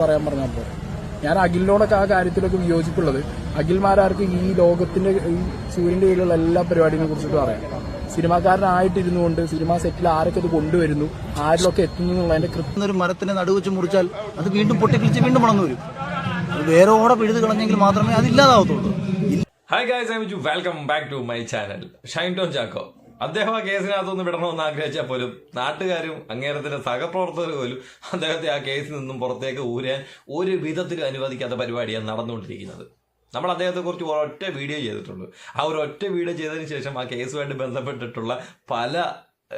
പറയാൻ പറഞ്ഞാൽ പോരെ. ഞാൻ അഖിലിനോടൊക്കെ ആ കാര്യത്തിലൊക്കെ വിയോജിപ്പുള്ളത്. അഖിൽമാരാർക്ക് ഈ ലോകത്തിന്റെ ഈ സൂര്യന്റെ കീഴിലുള്ള എല്ലാ പരിപാടികളെ കുറിച്ചിട്ട് പറയാം. സിനിമാക്കാരനായിട്ടിരുന്നു കൊണ്ട് സിനിമാ സെറ്റിൽ ആരൊക്കെ ഇത് കൊണ്ടുവരുന്നു ആരിലൊക്കെ എത്തുന്നു എന്നുള്ളതിന്റെ കൃത്യം ഒരു മരത്തിന്റെ നടുവെച്ച് മുറിച്ചാൽ അത് വീണ്ടും പൊട്ടിക്കിളിച്ച് വീണ്ടും വളർന്നു വരും. വേറെ ഓടെ പിഴുത് കളഞ്ഞെങ്കിൽ മാത്രമേ അതില്ലാതാവത്തുള്ളൂ hi hi guys I Viju welcome back to my channel Shine Tom Chacko അദ്ദേഹം ആ കേസിനകത്തൊന്ന് വിടണമെന്ന് ആഗ്രഹിച്ചാൽ പോലും നാട്ടുകാരും അങ്ങേരത്തിന്റെ സഹപ്രവർത്തകർ പോലും അദ്ദേഹത്തെ ആ കേസിൽ നിന്നും പുറത്തേക്ക് ഊരാൻ ഒരു വിധത്തിലും അനുവദിക്കാത്ത പരിപാടിയാണ് നടന്നുകൊണ്ടിരിക്കുന്നത്. നമ്മൾ അദ്ദേഹത്തെ കുറിച്ച് ഒരൊറ്റ വീഡിയോ ചെയ്തിട്ടുണ്ട് ആ ഒരു ഒറ്റ വീഡിയോ ചെയ്തതിന് ശേഷം ആ കേസുമായിട്ട് ബന്ധപ്പെട്ടിട്ടുള്ള പല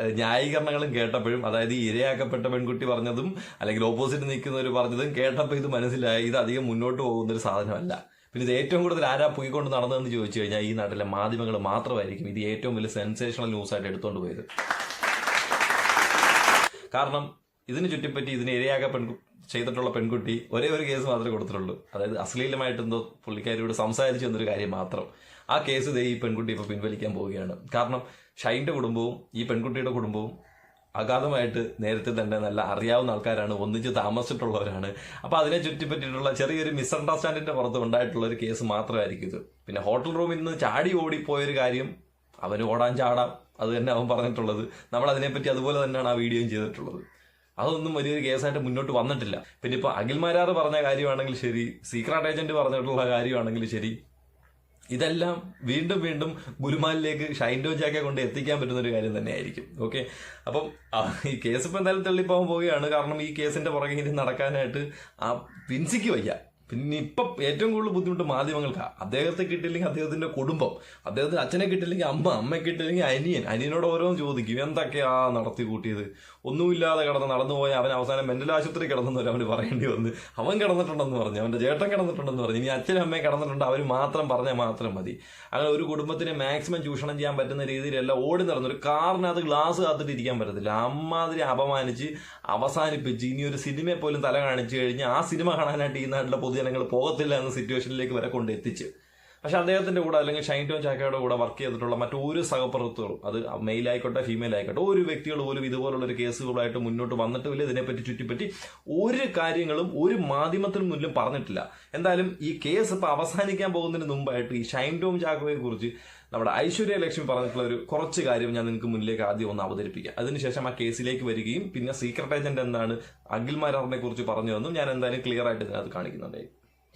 ന്യായീകരണങ്ങളും കേട്ടപ്പോഴും അതായത് ഇരയാക്കപ്പെട്ട പെൺകുട്ടി പറഞ്ഞതും അല്ലെങ്കിൽ ഓപ്പോസിറ്റ് നിൽക്കുന്നവർ പറഞ്ഞതും കേട്ടപ്പോൾ ഇത് മനസ്സിലായി. ഇത് അധികം മുന്നോട്ട് പോകുന്നൊരു സാധനമല്ല. പിന്നെ ഇത് ഏറ്റവും കൂടുതൽ ആരാ പോയിക്കൊണ്ട് നടന്നതെന്ന് ചോദിച്ചു കഴിഞ്ഞാൽ ഈ നാട്ടിലെ മാധ്യമങ്ങൾ മാത്രമായിരിക്കും. ഇത് ഏറ്റവും വലിയ സെൻസേഷണൽ ന്യൂസ് ആയിട്ട് എടുത്തുകൊണ്ട് പോയത്. കാരണം ഇതിന് ചുറ്റിപ്പറ്റി ഇതിന് ഇരയാക പെൺകു ചെയ്തിട്ടുള്ള പെൺകുട്ടി ഒരേ ഒരു കേസ് മാത്രമേ കൊടുത്തിട്ടുള്ളൂ. അതായത് അശ്ലീലമായിട്ട് എന്തോ പുള്ളിക്കാരിയോട് സംസാരിച്ചു എന്നൊരു കാര്യം മാത്രം. ആ കേസ് ദേ ഈ പെൺകുട്ടി ഇപ്പോൾ പിൻവലിക്കാൻ പോവുകയാണ്. കാരണം ഷൈന്റെ കുടുംബവും ഈ പെൺകുട്ടിയുടെ കുടുംബവും അഗാധമായിട്ട് നേരത്തെ തന്നെ നല്ല അറിയാവുന്ന ആൾക്കാരാണ് ഒന്നിച്ച് താമസിച്ചിട്ടുള്ളവരാണ്. അപ്പൊ അതിനെ ചുറ്റിപ്പറ്റിയിട്ടുള്ള ചെറിയൊരു മിസ്അണ്ടർസ്റ്റാൻഡിന്റെ പുറത്ത് ഉണ്ടായിട്ടുള്ള ഒരു കേസ് മാത്രമായിരിക്കും ഇത്. പിന്നെ ഹോട്ടൽ റൂമിൽ നിന്ന് ചാടി ഓടിപ്പോയൊരു കാര്യം അവന് ഓടാൻ ചാടാം അത് തന്നെ അവൻ പറഞ്ഞിട്ടുള്ളത്. നമ്മൾ അതിനെപ്പറ്റി അതുപോലെ തന്നെയാണ് ആ വീഡിയോയും ചെയ്തിട്ടുള്ളത്. അതൊന്നും വലിയൊരു കേസായിട്ട് മുന്നോട്ട് വന്നിട്ടില്ല. പിന്നെ ഇപ്പൊ അഖിൽമാരാർ പറഞ്ഞ കാര്യമാണെങ്കിൽ ശരി സീക്രട്ട് ഏജന്റ് പറഞ്ഞിട്ടുള്ള കാര്യമാണെങ്കിൽ ശരി ഇതെല്ലാം വീണ്ടും വീണ്ടും ഗുരുമാലിലേക്ക് ഷൈൻഡോ ജാക്കെ കൊണ്ട് എത്തിക്കാൻ പറ്റുന്ന ഒരു കാര്യം തന്നെയായിരിക്കും. ഓക്കെ? അപ്പം ഈ കേസ് ഇപ്പം എന്തായാലും തള്ളിപ്പോകാൻ പോവുകയാണ്. കാരണം ഈ കേസിന്റെ പുറകെ ഇനി നടക്കാനായിട്ട് ആ വിൻസിക്ക് വയ്യ. പിന്നെ ഇപ്പം ഏറ്റവും കൂടുതൽ ബുദ്ധിമുട്ട് മാധ്യമങ്ങൾക്കാണ് അദ്ദേഹത്തെ കിട്ടില്ലെങ്കിൽ അദ്ദേഹത്തിന്റെ കുടുംബം അദ്ദേഹത്തിന് അച്ഛനെ കിട്ടില്ലെങ്കിൽ അമ്മ അമ്മയെ കിട്ടില്ലെങ്കിൽ അനിയൻ. അനിയനോട് ഓരോന്ന് ചോദിക്കും എന്തൊക്കെയാ നടത്തി കൂട്ടിയത്? ഒന്നുമില്ലാതെ കിടന്ന് നടന്നു പോയ അവൻ അവസാനം മെന്റൽ ആശുപത്രി കിടന്നെന്ന് അവന് പറയേണ്ടി വന്ന് അവൻ കിടന്നിട്ടുണ്ടെന്ന് പറഞ്ഞു അവന്റെ ചേട്ടൻ കിടന്നിട്ടുണ്ടെന്ന് പറഞ്ഞു ഇനി അച്ഛനും അമ്മയും കിടന്നിട്ടുണ്ട് അവർ മാത്രം പറഞ്ഞാൽ മാത്രം മതി. അങ്ങനെ ഒരു കുടുംബത്തിനെ മാക്സിമം ചൂഷണം ചെയ്യാൻ പറ്റുന്ന രീതിയിലല്ല ഓടി നടന്നു ഒരു കാറിനകത്ത് ഗ്ലാസ് കാത്തിട്ട് ഇരിക്കാൻ പറ്റത്തില്ല. അമ്മാതിരി അപമാനിച്ച് അവസാനിപ്പിച്ച് ഇനി ഒരു സിനിമയെ പോലും തല കാണിച്ചു കഴിഞ്ഞാൽ ആ സിനിമ കാണാനായിട്ട് ഈ നാട്ടിലെ പൊതുജനങ്ങൾ പോകത്തില്ല എന്ന സിറ്റുവേഷനിലേക്ക് വരെ കൊണ്ട് എത്തിച്ച് പക്ഷെ അദ്ദേഹത്തിന്റെ കൂടെ അല്ലെങ്കിൽ ഷൈൻ ടോൺ ചാക്കയുടെ കൂടെ വർക്ക് ചെയ്തിട്ടുള്ള മറ്റൊരു സഹപ്രവർത്തകരും അത് മെയിൽ ആയിക്കോട്ടെ ഫീമെയിൽ ആയിക്കോട്ടെ ഒരു വ്യക്തികൾ പോലും ഇതുപോലുള്ള ഒരു കേസുകളായിട്ട് മുന്നോട്ട് വന്നിട്ടുമില്ല ഇതിനെപ്പറ്റി ചുറ്റിപ്പറ്റി ഒരു കാര്യങ്ങളും ഒരു മാധ്യമത്തിനും മുന്നിലും പറഞ്ഞിട്ടില്ല. എന്തായാലും ഈ കേസ് ഇപ്പൊ അവസാനിക്കാൻ പോകുന്നതിന് മുമ്പായിട്ട് ഈ ഷൈൻ ടോം ചാക്കോയെ കുറിച്ച് നമ്മുടെ ഐശ്വര്യ ലക്ഷ്മി പറഞ്ഞിട്ടുള്ള ഒരു കുറച്ച് കാര്യം ഞാൻ നിങ്ങൾക്ക് മുന്നിലേക്ക് ആദ്യം ഒന്ന് അവതരിപ്പിക്കാം. അതിനുശേഷം ആ കേസിലേക്ക് വരികയും പിന്നെ സീക്രട്ട് ഏജന്റ് എന്താണ് അഖിൽ മാരാറിനെ കുറിച്ച് പറഞ്ഞതെന്നും ഞാൻ എന്തായാലും ക്ലിയർ ആയിട്ട് ഇതിനകത്ത് കാണിക്കുന്നുണ്ടായി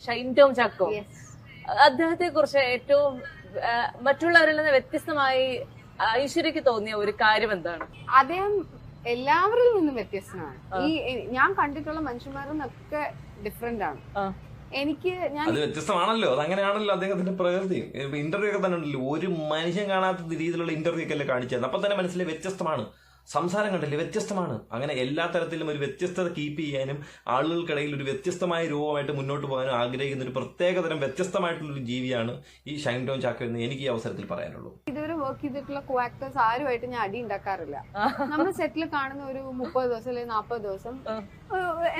ഷൈൻ ടോം ചാക്കോ? അദ്ദേഹത്തെ കുറിച്ച് ഏറ്റവും മറ്റുള്ളവരിൽ നിന്ന് വ്യത്യസ്തമായി ഐശ്വര്യക്ക് തോന്നിയ ഒരു കാര്യം എന്താണ്? അദ്ദേഹം എല്ലാവരിൽ നിന്നും വ്യത്യസ്തമാണ് ഈ ഞാൻ കണ്ടിട്ടുള്ള മനുഷ്യന്മാരിൽ നിന്നൊക്കെ ഡിഫറെന്റ് ആണ്. എനിക്ക് ഞാൻ അത് വ്യത്യസ്തമാണല്ലോ. അതങ്ങനെയാണല്ലോ അങ്ങനെയാണല്ലോ അദ്ദേഹത്തിന്റെ പ്രകൃതി. ഇന്റർവ്യൂ ഒക്കെ തന്നെ ഉണ്ടല്ലോ. ഒരു മനുഷ്യൻ കാണാത്ത രീതിയിലുള്ള ഇന്റർവ്യൂ ഒക്കെ അല്ലേ കാണിച്ചത്? അപ്പൊ തന്നെ മനസ്സിലെ വ്യത്യസ്തമാണ്. സംസാരം കണ്ടില്ലേ വ്യത്യസ്തമാണ്. അങ്ങനെ എല്ലാ തരത്തിലും ഒരു വ്യത്യസ്തത കീപ്പ് ചെയ്യാനും ആളുകൾക്കിടയിൽ ഒരു വ്യത്യസ്തമായ രൂപമായിട്ട് മുന്നോട്ട് പോകാനും ആഗ്രഹിക്കുന്ന ഒരു പ്രത്യേകതരം വ്യത്യസ്തമായിട്ടുള്ള ഒരു ജീവിയാണ് ഈ ഷൈൻ ടോൺ ചാക്ക എന്ന് എനിക്ക് ഈ അവസരത്തിൽ പറയാനുള്ളൂ. ഇതുവരെ വർക്ക് ചെയ്തിട്ടുള്ള കോ ആക്ടേഴ്സ് ആരുമായിട്ട് ഞാൻ അടി ഉണ്ടാക്കാറില്ല. നമ്മൾ സെറ്റിൽ കാണുന്ന ഒരു മുപ്പത് ദിവസം അല്ലെങ്കിൽ നാൽപ്പത് ദിവസം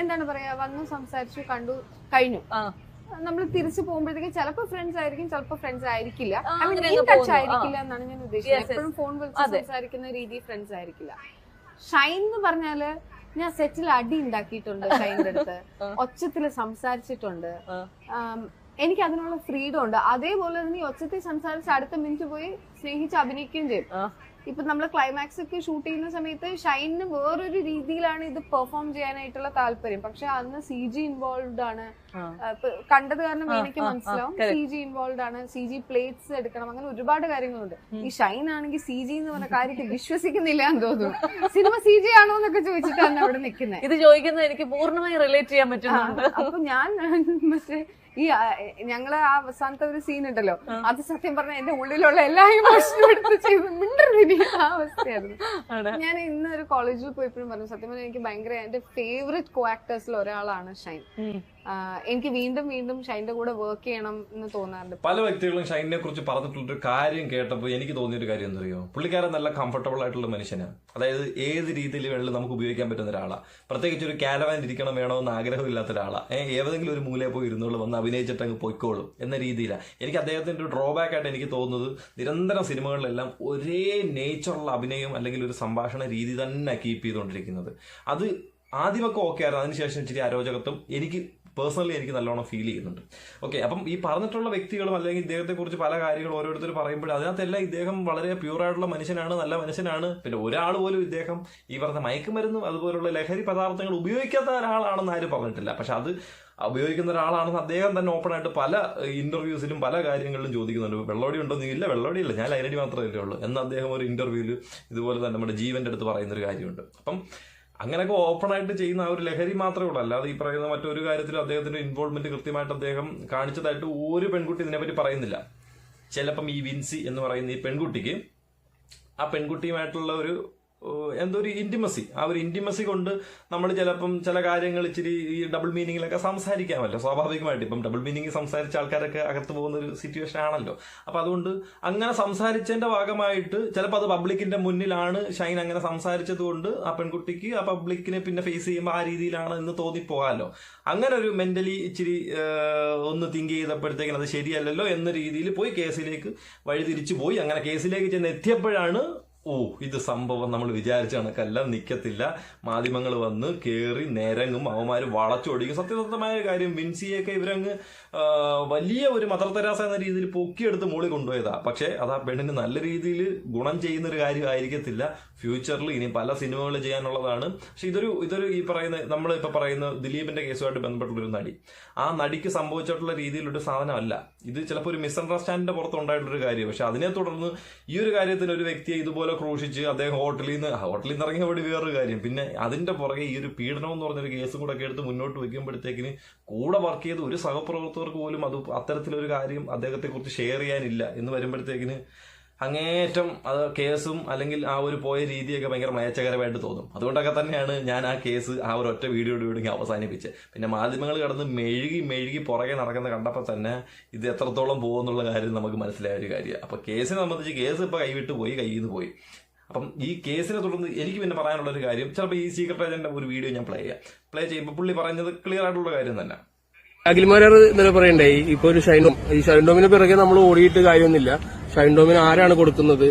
എന്താണ് പറയാ വന്നു സംസാരിച്ചു കണ്ടു കഴിഞ്ഞു. നമ്മൾ തിരിച്ചു പോകുമ്പോഴത്തേക്ക് ചിലപ്പോ ഫ്രണ്ട്സ് ആയിരിക്കും ചിലപ്പോ ഫ്രണ്ട്സ് ആയിരിക്കില്ല. ടച്ച്. ആയിരിക്കില്ല എന്നാണ് ഞാൻ ഉദ്ദേശിച്ചത് എപ്പോഴും ഫോൺ വിളിച്ച് സംസാരിക്കുന്ന രീതി ഫ്രണ്ട്സ് ആയിരിക്കില്ല. ഷൈൻ എന്ന് പറഞ്ഞാൽ ഞാൻ സെറ്റിൽ അടി ഉണ്ടാക്കിയിട്ടുണ്ട് ഷൈന്റെ അടുത്ത്. ഒച്ചത്തിൽ സംസാരിച്ചിട്ടുണ്ട്. എനിക്ക് അതിനുള്ള ഫ്രീഡം ഉണ്ട്. അതേപോലെ തന്നെ ഈ ഒച്ചത്തിൽ സംസാരിച്ച് അടുത്ത മിനിറ്റ് പോയി സ്നേഹിച്ച് അഭിനയിക്കുകയും ചെയ്യും. ഇപ്പൊ നമ്മൾ ക്ലൈമാക്സ് ഒക്കെ ഷൂട്ട് ചെയ്യുന്ന സമയത്ത് ഷൈനിന് വേറൊരു രീതിയിലാണ് ഇത് പെർഫോം ചെയ്യാനായിട്ടുള്ള താല്പര്യം. പക്ഷെ അന്ന് സി ജി ഇൻവോൾവ് ആണ്. കണ്ടത് കാരണം എനിക്ക് മനസ്സിലാവും. സി ജി ഇൻവോൾവ് ആണ്. സി ജി പ്ലേറ്റ്സ് എടുക്കണം. അങ്ങനെ ഒരുപാട് കാര്യങ്ങളുണ്ട്. ഈ ഷൈൻ ആണെങ്കിൽ സി ജി എന്ന് പറഞ്ഞ കാര്യത്തിൽ വിശ്വസിക്കുന്നില്ല എന്ന് തോന്നുന്നു. സിനിമ സി ജി ആണോ എന്നൊക്കെ ചോദിച്ചിട്ടാണ് അവിടെ നിൽക്കുന്നത് ഇത് ചോദിക്കുന്നത് എനിക്ക് പൂർണമായി റിലേറ്റ് ചെയ്യാൻ പറ്റുന്നുണ്ട്. അപ്പൊ ഞാൻ മറ്റേ ഈ ഞങ്ങൾ ആ അവസാനത്തെ ഒരു സീൻ ഉണ്ടല്ലോ അത് സത്യം പറഞ്ഞ എന്റെ ഉള്ളിലുള്ള എല്ലാ ഇമോഷനും എടുത്ത് ചെയ്ത് മിണ്ടരുത് ആ അവസ്ഥയായിരുന്നു. ഞാൻ ഇന്ന് ഒരു കോളേജിൽ പോയപ്പോഴും പറഞ്ഞു സത്യം പറഞ്ഞാൽ എനിക്ക് ഭയങ്കര എന്റെ ഫേവറേറ്റ് കോ ആക്ടേഴ്സിൽ ഒരാളാണ് ഷൈൻ. എനിക്ക് വീണ്ടും വീണ്ടും ഷൈന്റെ കൂടെ വർക്ക് ചെയ്യണം എന്ന് തോന്നാറുണ്ട്. പല വ്യക്തികളും ഷൈനിനെ കുറിച്ച് പറഞ്ഞിട്ടുള്ള ഒരു കാര്യം കേട്ടപ്പോൾ എനിക്ക് തോന്നിയ ഒരു കാര്യം എന്തറിയോ? പുള്ളിക്കാരൻ നല്ല കംഫർട്ടബിൾ ആയിട്ടുള്ള മനുഷ്യനാണ് അതായത് ഏത് രീതിയിൽ വേണമെങ്കിലും നമുക്ക് ഉപയോഗിക്കാൻ പറ്റുന്ന ഒരാളാണ് പ്രത്യേകിച്ച് ഒരു കാരവാൻ ഇരിക്കണം വേണമെന്ന് ആഗ്രഹമില്ലാത്ത ഒരാളാണ് ഏതെങ്കിലും ഒരു മൂലയിൽ പോയി ഇരുന്നോളൂ വന്ന് അഭിനയിച്ചിട്ട് അങ്ങ് പൊയ്ക്കോളും എന്ന രീതിയിലാണ് എനിക്ക് അദ്ദേഹത്തിന്റെ ഒരു ഡ്രോബാക്ക് ആയിട്ട് എനിക്ക് തോന്നുന്നത് നിരന്തരം സിനിമകളിലെല്ലാം ഒരേ നേച്ചറുള്ള അഭിനയം അല്ലെങ്കിൽ ഒരു സംഭാഷണ രീതി തന്നെ കീപ്പ് ചെയ്തുകൊണ്ടിരിക്കുന്നത്. അത് ആദ്യമൊക്കെ ഓക്കെ ആയിരുന്നു. അതിനുശേഷം ഇച്ചിരി അരോചകത്വം എനിക്ക് പേഴ്സണലി എനിക്ക് നല്ലോണം ഫീൽ ചെയ്യുന്നുണ്ട്. ഓക്കെ അപ്പം ഈ പറഞ്ഞിട്ടുള്ള വ്യക്തികളും അല്ലെങ്കിൽ ഇദ്ദേഹത്തെക്കുറിച്ച് പല കാര്യങ്ങളും ഓരോരുത്തർ പറയുമ്പോൾ അതിനകത്തെല്ലാം ഇദ്ദേഹം വളരെ പ്യൂറായിട്ടുള്ള മനുഷ്യനാണ് നല്ല മനുഷ്യനാണ്. പിന്നെ ഒരാൾ പോലും ഇദ്ദേഹം ഈ പറഞ്ഞ മയക്കുമരുന്നും അതുപോലുള്ള ലഹരി പദാർത്ഥങ്ങൾ ഉപയോഗിക്കാത്ത ഒരാളാണെന്ന് ആരും പറഞ്ഞിട്ടില്ല. പക്ഷെ അത് ഉപയോഗിക്കുന്ന ഒരാളാണെന്ന് അദ്ദേഹം തന്നെ ഓപ്പൺ ആയിട്ട് പല ഇന്റർവ്യൂസിലും പല കാര്യങ്ങളിലും ചോദിക്കുന്നുണ്ട്. വെള്ളോടി ഉണ്ടോ ഇല്ല വെള്ളോടി ഇല്ല ഞാൻ ലൈനടി മാത്രമേ ഉള്ളൂ. എന്ന് അദ്ദേഹം ഒരു ഇന്റർവ്യൂവിൽ ഇതുപോലെ തന്നെ നമ്മുടെ ജീവന്റെ അടുത്ത് പറയുന്ന ഒരു കാര്യമുണ്ട്. അപ്പം അങ്ങനെയൊക്കെ ഓപ്പൺ ആയിട്ട് ചെയ്യുന്ന ആ ഒരു ലഹരി മാത്രമേ ഉള്ളൂ. അല്ലാതെ ഈ പറയുന്ന മറ്റൊരു കാര്യത്തിലും അദ്ദേഹത്തിന്റെ ഇൻവോൾവ്മെന്റ് കൃത്യമായിട്ട് അദ്ദേഹം കാണിച്ചതായിട്ട് ഒരു പെൺകുട്ടി ഇതിനെപ്പറ്റി പറയുന്നില്ല. ചിലപ്പം ഈ വിൻസി എന്ന് പറയുന്ന ഈ പെൺകുട്ടിക്ക് ആ പെൺകുട്ടിയുമായിട്ടുള്ള ഒരു എന്തോ ഒരു ഇന്റിമസി ആ ഒരു ഇന്റിമസി കൊണ്ട് നമ്മൾ ചിലപ്പം ചില കാര്യങ്ങൾ ഇച്ചിരി ഈ ഡബിൾ മീനിങ്ങിലൊക്കെ സംസാരിക്കാമല്ലോ. സ്വാഭാവികമായിട്ട് ഇപ്പം ഡബിൾ മീനിങ് സംസാരിച്ച ആൾക്കാരൊക്കെ അകത്ത് പോകുന്ന ഒരു സിറ്റുവേഷൻ ആണല്ലോ. അപ്പൊ അതുകൊണ്ട് അങ്ങനെ സംസാരിച്ചതിന്റെ ഭാഗമായിട്ട് ചിലപ്പോൾ അത് പബ്ലിക്കിന്റെ മുന്നിലാണ് ഷൈൻ അങ്ങനെ സംസാരിച്ചത് കൊണ്ട് ആ പെൺകുട്ടിക്ക് ആ പബ്ലിക്കിനെ പിന്നെ ഫേസ് ചെയ്യുമ്പോൾ ആ രീതിയിലാണ് എന്ന് തോന്നിപ്പോകാമല്ലോ. അങ്ങനെ ഒരു മെന്റലി ഇച്ചിരി ഒന്ന് തിങ്ക് ചെയ്തപ്പോഴത്തേക്കിന് അത് ശരിയല്ലല്ലോ എന്ന രീതിയിൽ പോയി കേസിലേക്ക് വഴിതിരിച്ചു പോയി. അങ്ങനെ കേസിലേക്ക് ചെന്ന് എത്തിയപ്പോഴാണ് ഓ ഇത് സംഭവം നമ്മൾ വിചാരിച്ച കണക്കല്ല നിൽക്കത്തില്ല മാധ്യമങ്ങൾ വന്ന് കേറി നേരങ്ങും അവന്മാർ വളച്ചൊടിക്കും. സത്യസന്ധമായ കാര്യം വിൻസിയൊക്കെ ഇവരങ്ങ് വലിയ ഒരു മദർ തെരാസ എന്ന രീതിയിൽ പൊക്കിയെടുത്ത് മോളി കൊണ്ടുപോയതാ. പക്ഷേ അത് ആ പെണ്ണിന് നല്ല രീതിയിൽ ഗുണം ചെയ്യുന്ന ഒരു കാര്യമായിരിക്കത്തില്ല. ഫ്യൂച്ചറിൽ ഇനി പല സിനിമകൾ ചെയ്യാനുള്ളതാണ്. പക്ഷെ ഇതൊരു ഇതൊരു ഈ പറയുന്ന നമ്മൾ ഇപ്പൊ പറയുന്ന ദിലീപിന്റെ കേസുമായിട്ട് ബന്ധപ്പെട്ടുള്ള ഒരു നടി. ആ നടിക്ക് സംഭവിച്ചിട്ടുള്ള രീതിയിലൊരു സാധനമല്ല. ഇത് ചിലപ്പോൾ ഒരു മിസ്അണ്ടർസ്റ്റാൻഡിന്റെ പുറത്ത് ഒരു കാര്യം പക്ഷെ അതിനെ തുടർന്ന് ഈ ഒരു കാര്യത്തിൽ ഒരു വ്യക്തിയെ ഇതുപോലെ ക്രൂശിച്ച് അദ്ദേഹം ഹോട്ടലിൽ നിന്ന് ഹോട്ടലിൽ നിന്ന് ഇറങ്ങിയ വഴി വേറൊരു കാര്യം. പിന്നെ അതിന്റെ പുറകെ ഈ ഒരു പീഡനം എന്ന് പറഞ്ഞൊരു കേസും കൂടെ ഒക്കെ എടുത്ത് മുന്നോട്ട് വെക്കുമ്പോഴത്തേക്കിന് കൂടെ വർക്ക് ചെയ്ത് ഒരു സഹപ്രവർത്തകർക്ക് പോലും അത് അത്തരത്തിലൊരു കാര്യം അദ്ദേഹത്തെ കുറിച്ച് ഷെയർ ചെയ്യാനില്ല എന്ന് വരുമ്പോഴത്തേക്കിന് അങ്ങേറ്റം അത് കേസും അല്ലെങ്കിൽ ആ ഒരു പോയ രീതിയൊക്കെ ഭയങ്കര മയച്ചകരമായിട്ട് തോന്നും. അതുകൊണ്ടൊക്കെ തന്നെയാണ് ഞാൻ ആ കേസ് ആ ഒരു ഒറ്റ വീഡിയോയുടെ വീഡിയോ അവസാനിപ്പിച്ചത്. പിന്നെ മാധ്യമങ്ങൾ കടന്ന് മെഴുകി മെഴുകി പുറകെ നടക്കുന്ന കണ്ടപ്പോൾ തന്നെ ഇത് എത്രത്തോളം പോകുന്നുള്ള കാര്യം നമുക്ക് മനസ്സിലായ ഒരു കാര്യമാണ്. അപ്പോൾ കേസിനെ സംബന്ധിച്ച് കേസ് ഇപ്പോൾ കൈവിട്ട് പോയി കയ്യിൽ നിന്ന് പോയി. അപ്പം ഈ കേസിനെ തുടർന്ന് എനിക്ക് പിന്നെ പറയാനുള്ള ഒരു കാര്യം ചിലപ്പോൾ ഈ സീക്രട്ട് ഏജന്റിന്റെ ഒരു വീഡിയോ ഞാൻ പ്ലേ ചെയ്യാം. പ്ലേ ചെയ്യുമ്പോൾ പുള്ളി പറഞ്ഞത് ക്ലിയർ ആയിട്ടുള്ള കാര്യം തന്നെ. അഖിൽമാരാർ ഇന്നലെ പറയണ്ടേ ഇപ്പൊ ഒരു ഷൈൻഡോം ഈ ഷൈൻഡോമിന് പിറകെ നമ്മൾ ഓടിയിട്ട് കാര്യമൊന്നുമില്ല. ഷൈൻ ഡോമിന് ആരാണ് കൊടുക്കുന്നത്?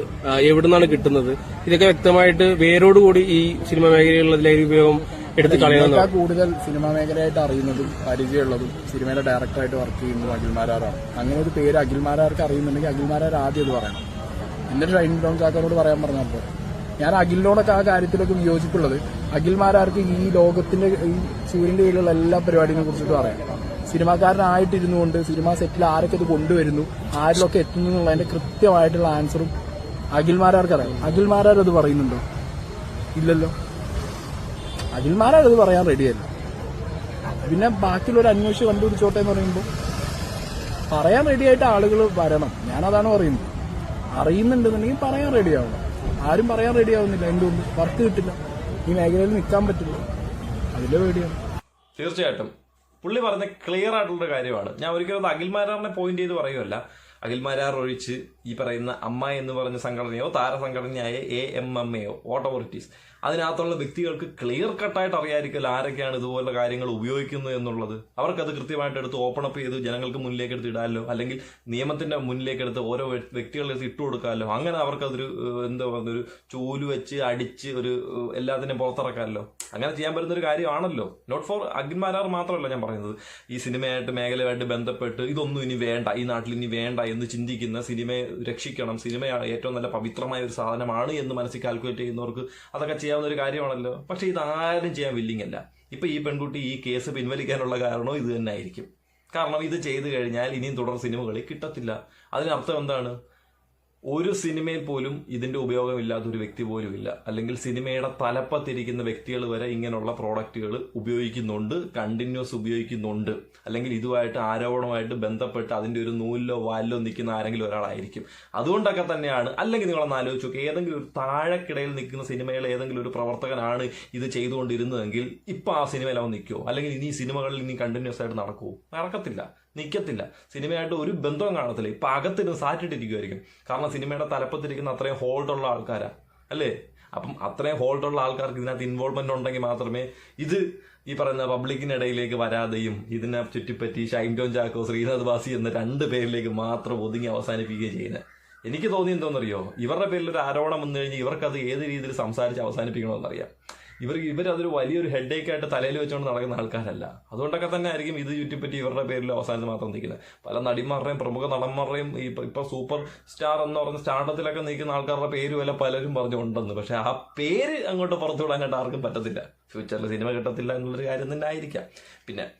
എവിടുന്നാണ് കിട്ടുന്നത്? ഇതൊക്കെ വ്യക്തമായിട്ട് വേരോടുകൂടി ഈ സിനിമ മേഖലയിലുള്ള ലഹരി ഉപയോഗം എടുത്ത് കളയുന്നത് കൂടുതൽ സിനിമാ മേഖലയായിട്ട് അറിയുന്നതും പരിചയമുള്ളതും സിനിമയുടെ ഡയറക്ടറായിട്ട് വർക്ക് ചെയ്യുന്നതും അഖിൽമാരാറാണ് അങ്ങനെ ഒരു പേര് അഖിൽമാരാർക്ക് അറിയുന്നുണ്ടെങ്കിൽ അഖിൽമാരാർ ആദ്യം ഇത് പറയണം. എന്നിട്ട് ഷൈൻ ചാക്കോനോട് പറയാൻ പറഞ്ഞപ്പോൾ ഞാൻ അഖിലിനോടൊക്കെ ആ കാര്യത്തിലൊക്കെ വിയോജിപ്പുള്ളത് അഖിൽമാരാർക്ക് ഈ ലോകത്തിന്റെ ഈ സൂര്യന്റെ കീഴിലുള്ള എല്ലാ പരിപാടികളെ കുറിച്ചിട്ട് അറിയാം സിനിമാക്കാരനായിട്ടിരുന്നു കൊണ്ട് സിനിമാ സെറ്റിൽ ആരൊക്കെ ഇത് കൊണ്ടുവരുന്നു ആരിലൊക്കെ എത്തുന്നു എന്നുള്ളതിന്റെ കൃത്യമായിട്ടുള്ള ആൻസറും അഖിൽമാരാർക്ക് അറിയാം അഖിൽമാരാർ അത് പറയുന്നുണ്ടോ? ഇല്ലല്ലോ. അഖിൽമാരാർ അത് പറയാൻ റെഡിയല്ല. പിന്നെ ബാക്കിയുള്ളൊരു അന്വേഷിച്ച് കണ്ടുപിടിച്ചോട്ടെ എന്ന് പറയുമ്പോൾ പറയാൻ റെഡിയായിട്ട് ആളുകൾ വരണം. ഞാനതാണ് പറയുന്നത്. അറിയുന്നുണ്ടെന്നുണ്ടെങ്കിൽ പറയാൻ റെഡിയാവണം. ആരും പറയാൻ റെഡിയാവുന്നില്ല. എന്തുകൊണ്ട്? വർക്ക് കിട്ടില്ല. ഈ മേഖലയിൽ നിൽക്കാൻ പറ്റില്ല. അതിലെ പേടിയാണ്. തീർച്ചയായിട്ടും. പുള്ളി പറഞ്ഞ ക്ലിയർ ആയിട്ടുള്ളൊരു കാര്യമാണ്. ഞാൻ ഒരിക്കലും അഖിൽമാരാറിനെ പോയിന്റ് ചെയ്ത് പറയുമല്ല അഖിൽമാരാർ ഒഴിച്ച് ഈ പറയുന്ന അമ്മ എന്ന് പറഞ്ഞ സംഘടനയോ താരസംഘടനയായ എ എം എം എയോ ഓട്ടോറിറ്റീസ് അതിനകത്തുള്ള വ്യക്തികൾക്ക് ക്ലിയർ കട്ടായിട്ട് അറിയാതിരിക്കൽ ആരൊക്കെയാണ് ഇതുപോലുള്ള കാര്യങ്ങൾ ഉപയോഗിക്കുന്നത് എന്നുള്ളത്. അവർക്കത് കൃത്യമായിട്ട് എടുത്ത് ഓപ്പൺ അപ്പ് ചെയ്ത് ജനങ്ങൾക്ക് മുന്നിലേക്ക് എടുത്ത് ഇടാമല്ലോ അല്ലെങ്കിൽ നിയമത്തിന്റെ മുന്നിലേക്ക് എടുത്ത് ഓരോ വ്യ- വ്യക്തികളുടെ അടുത്ത് ഇട്ട് കൊടുക്കാമല്ലോ അങ്ങനെ അവർക്കതൊരു എന്താ പറയുക ഒരു ചൂൽ വെച്ച് അടിച്ച് ഒരു എല്ലാത്തിനെയും പുറത്തിറക്കാമല്ലോ അങ്ങനെ ചെയ്യാൻ പറ്റുന്ന ഒരു കാര്യമാണല്ലോ നോട്ട് ഫോർ അഗ്നിമാരാർ മാത്രമല്ല ഞാൻ പറയുന്നത്. ഈ സിനിമയായിട്ട് മേഖലയുമായിട്ട് ബന്ധപ്പെട്ട് ഇതൊന്നും ഇനി വേണ്ട ഈ നാട്ടിൽ ഇനി വേണ്ട എന്ന് ചിന്തിക്കുന്ന സിനിമയെ രക്ഷിക്കണം. സിനിമയാണ് ഏറ്റവും നല്ല പവിത്രമായ ഒരു സാധനമാണ് എന്ന് മനസ്സിൽ കാൽക്കുലേറ്റ് ചെയ്യുന്നവർക്ക് അതൊക്കെ ചെയ്യാവുന്ന ഒരു കാര്യമാണല്ലോ. പക്ഷെ ഇത് ആരും ചെയ്യാൻ വില്ലിങ് അല്ല. ഇപ്പൊ ഈ പെൺകുട്ടി ഈ കേസ് പിൻവലിക്കാനുള്ള കാരണവും ഇത് തന്നെ ആയിരിക്കും കാരണം ഇത് ചെയ്തു കഴിഞ്ഞാൽ ഇനിയും തുടർ സിനിമകളിൽ കിട്ടത്തില്ല. അതിനർത്ഥം എന്താണ്? ഒരു സിനിമയിൽ പോലും ഇതിന്റെ ഉപയോഗമില്ലാത്ത ഒരു വ്യക്തി പോലും ഇല്ല. അല്ലെങ്കിൽ സിനിമയുടെ തലപ്പത്തിരിക്കുന്ന വ്യക്തികൾ വരെ ഇങ്ങനെയുള്ള പ്രോഡക്റ്റുകൾ ഉപയോഗിക്കുന്നുണ്ട് കണ്ടിന്യൂസ് ഉപയോഗിക്കുന്നുണ്ട്. അല്ലെങ്കിൽ ഇതുമായിട്ട് ആരോപണമായിട്ട് ബന്ധപ്പെട്ട് അതിന്റെ ഒരു നൂലിലോ വാലിലോ നിൽക്കുന്ന ആരെങ്കിലും ഒരാളായിരിക്കും. അതുകൊണ്ടൊക്കെ തന്നെയാണ്. അല്ലെങ്കിൽ നിങ്ങളൊന്ന് ആലോചിച്ച് ഏതെങ്കിലും ഒരു താഴെക്കിടയിൽ നിൽക്കുന്ന സിനിമയിൽ ഏതെങ്കിലും ഒരു പ്രവർത്തകനാണ് ഇത് ചെയ്തുകൊണ്ടിരുന്നതെങ്കിൽ ഇപ്പൊ ആ സിനിമയിൽ അവൻ നിൽക്കുമോ അല്ലെങ്കിൽ ഇനി സിനിമകളിൽ ഇനി കണ്ടിന്യൂസ് ആയിട്ട് നടക്കുമോ നടക്കത്തില്ല. നിൽക്കത്തില്ല സിനിമയായിട്ട് ഒരു ബന്ധവും കാണത്തില്ല. ഇപ്പം അകത്തിരുന്ന് സാറ്റിട്ടിരിക്കുമായിരിക്കും കാരണം സിനിമയുടെ തലപ്പത്തിരിക്കുന്ന അത്രയും ഹോൾഡുള്ള ആൾക്കാരാണ് അല്ലേ? അപ്പം അത്രയും ഹോൾഡുള്ള ആൾക്കാർക്ക് ഇതിനകത്ത് ഇൻവോൾവ്മെന്റ് ഉണ്ടെങ്കിൽ മാത്രമേ ഇത് ഈ പറയുന്ന പബ്ലിക്കിനിടയിലേക്ക് വരാതെയും ഇതിനെ ചുറ്റിപ്പറ്റി ഷൈൻ ടോൺ ചാക്കോ ശ്രീനാഥ് ബാസി എന്ന രണ്ട് പേരിലേക്ക് മാത്രം ഒതുങ്ങി അവസാനിപ്പിക്കുകയും ചെയ്യുന്നത് എനിക്ക് തോന്നി എന്തോന്നറിയോ ഇവരുടെ പേരിൽ ഒരു ആരോപണം വന്നു കഴിഞ്ഞാൽ ഇവർക്കത് ഏത് രീതിയിൽ സംസാരിച്ച് അവസാനിപ്പിക്കണമെന്നറിയാം. ഇവർ ഇവരതൊരു വലിയൊരു ഹെഡേക്ക് ആയിട്ട് തലയിൽ വെച്ചുകൊണ്ട് നടക്കുന്ന ആൾക്കാരല്ല. അതുകൊണ്ടൊക്കെ തന്നെ ആയിരിക്കും ഇത് ചുറ്റിപ്പറ്റി ഇവരുടെ പേരിൽ അവസാനത്ത് മാത്രം നിൽക്കുന്നത്. പല നടിമാരുടെയും പ്രമുഖ നടന്മാരുടെയും ഇപ്പൊ- സൂപ്പർ സ്റ്റാർ എന്ന് പറഞ്ഞ സ്റ്റാർട്ടത്തിലൊക്കെ നിൽക്കുന്ന ആൾക്കാരുടെ പേര് വല്ല പലരും പറഞ്ഞുണ്ടെന്ന് പക്ഷെ ആ പേര് അങ്ങോട്ട് പുറത്തു വിടാനായിട്ട് ആർക്കും പറ്റത്തില്ല. ഫ്യൂച്ചറിൽ സിനിമ കിട്ടത്തില്ല എന്നുള്ളൊരു കാര്യം തന്നെ ആയിരിക്കാം. പിന്നെ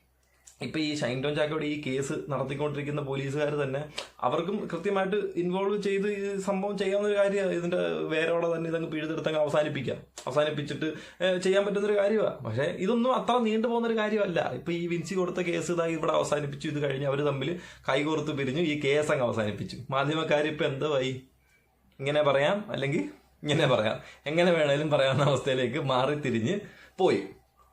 ഇപ്പൊ ഈ ഷൈൻ ടോൺ ചാക്കോട് ഈ കേസ് നടത്തിക്കൊണ്ടിരിക്കുന്ന പോലീസുകാർ തന്നെ അവർക്കും കൃത്യമായിട്ട് ഇൻവോൾവ് ചെയ്ത് ഈ സംഭവം ചെയ്യാവുന്ന ഒരു കാര്യമാണ് ഇതിന്റെ വേരോടെ തന്നെ ഇതങ്ങ് പിഴുതെടുത്തങ്ങ് അവസാനിപ്പിക്കാം. അവസാനിപ്പിച്ചിട്ട് ചെയ്യാൻ പറ്റുന്ന ഒരു കാര്യമാണ് പക്ഷേ ഇതൊന്നും അത്ര നീണ്ടു പോകുന്ന ഒരു കാര്യമല്ല ഇപ്പൊ ഈ വിൻസി കൊടുത്ത കേസ് ഇതായി ഇവിടെ അവസാനിപ്പിച്ചു ഇത് കഴിഞ്ഞ് അവർ തമ്മിൽ കൈകോർത്ത് പിരിഞ്ഞു ഈ കേസ് അങ്ങ് അവസാനിപ്പിച്ചു. മാധ്യമക്കാർ ഇപ്പൊ എന്തായി ഇങ്ങനെ പറയാം അല്ലെങ്കിൽ ഇങ്ങനെ പറയാം. എങ്ങനെ വേണേലും പറയാവുന്ന അവസ്ഥയിലേക്ക് മാറി തിരിഞ്ഞ് പോയി.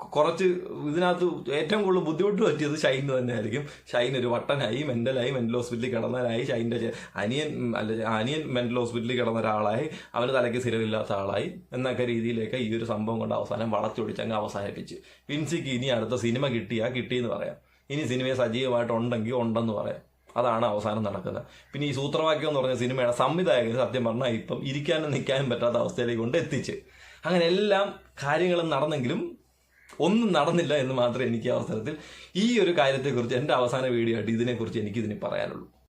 കുറച്ച് ഇതിനകത്ത് ഏറ്റവും കൂടുതൽ ബുദ്ധിമുട്ട് പറ്റിയത് ഷൈന് തന്നെയായിരിക്കും. ഷൈൻ ഒരു വട്ടനായി മെന്റലായി മെന്റൽ ഹോസ്പിറ്റലിൽ കിടന്നവരായി ഷൈന്റെ അനിയൻ അല്ല അനിയൻ മെന്റൽ ഹോസ്പിറ്റലിൽ കിടന്ന ഒരാളായി. അവന് തലയ്ക്ക് സ്ഥിരമില്ലാത്ത ആളായി. എന്നൊക്കെ രീതിയിലേക്ക് ഈ ഒരു സംഭവം കൊണ്ട് അവസാനം വളച്ചൊടിച്ച് അങ്ങ് അവസാനിപ്പിച്ച്. വിൻസിക്ക് ഇനി അടുത്ത സിനിമ കിട്ടിയാ കിട്ടിയെന്ന് പറയാം. ഇനി സിനിമയെ സജീവമായിട്ടുണ്ടെങ്കിൽ ഉണ്ടെന്ന് പറയാം. അതാണ് അവസാനം നടക്കുന്നത്. പിന്നെ ഈ സൂത്രവാക്യം എന്ന് പറഞ്ഞ സിനിമയുടെ സംവിധായകൻ സത്യം പറഞ്ഞാൽ ഇപ്പം ഇരിക്കാനും നിൽക്കാനും പറ്റാത്ത അവസ്ഥയിലേക്ക് കൊണ്ട് എത്തിച്ച്. അങ്ങനെ എല്ലാം കാര്യങ്ങളും നടന്നെങ്കിലും ഒന്നും നടന്നില്ല എന്ന് മാത്രമേ എനിക്ക് അവസരത്തിൽ ഈ ഒരു കാര്യത്തെക്കുറിച്ച് എന്റെ അവസാന വീഡിയോ ആയിട്ട് ഇതിനെക്കുറിച്ച് എനിക്കിതിന് പറയാനുള്ളൂ.